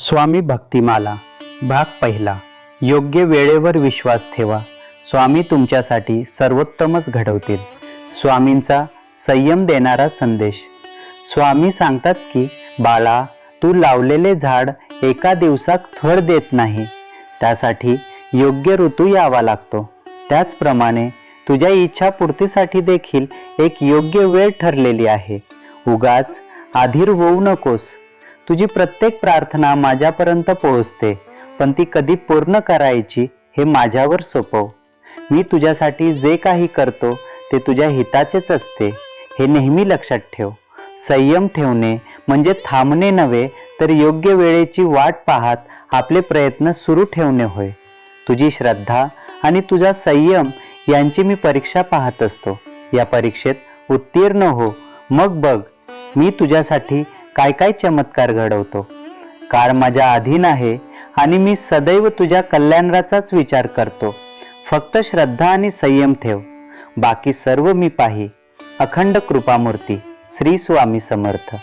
स्वामी भक्तिमाला भाग पहिला. योग्य वेळेवर विश्वास ठेवा. स्वामी तुमच्यासाठी सर्वोत्तमच घडवतील. स्वामींचा संयम देणारा संदेश. स्वामी सांगतात की बाळा तू लावलेले झाड एका दिवसात थर देत नाही. त्यासाठी योग्य ऋतू यावा लागतो. त्याचप्रमाणे तुझ्या इच्छापूर्तीसाठी देखील एक योग्य वेळ ठरलेली आहे. उगाच आधीर होऊ नकोस. तुझी प्रत्येक प्रार्थना माझ्यापर्यंत पोहोचते पण ती कधी पूर्ण करायची हे माझ्यावर सोपव. मी तुझ्यासाठी जे काही करतो ते तुझ्या हिताचेच असते हे नेहमी लक्षात ठेव. संयम ठेवणे म्हणजे थांबणे नव्हे तर योग्य वेळेची वाट पाहत आपले प्रयत्न सुरू ठेवणे होय. तुझी श्रद्धा आणि तुझा संयम यांची मी परीक्षा पाहत असतो. या परीक्षेत उत्तीर्ण हो. मग बघ मी तुझ्यासाठी काय काय चमत्कार घडवतो? कार माझ्या अधीन आहे आणि मी सदैव तुझ्या कल्याणाचाच विचार करतो. फक्त श्रद्धा आणि संयम ठेव. बाकी सर्व मी पाही. अखंड कृपामूर्ती श्री स्वामी समर्थ.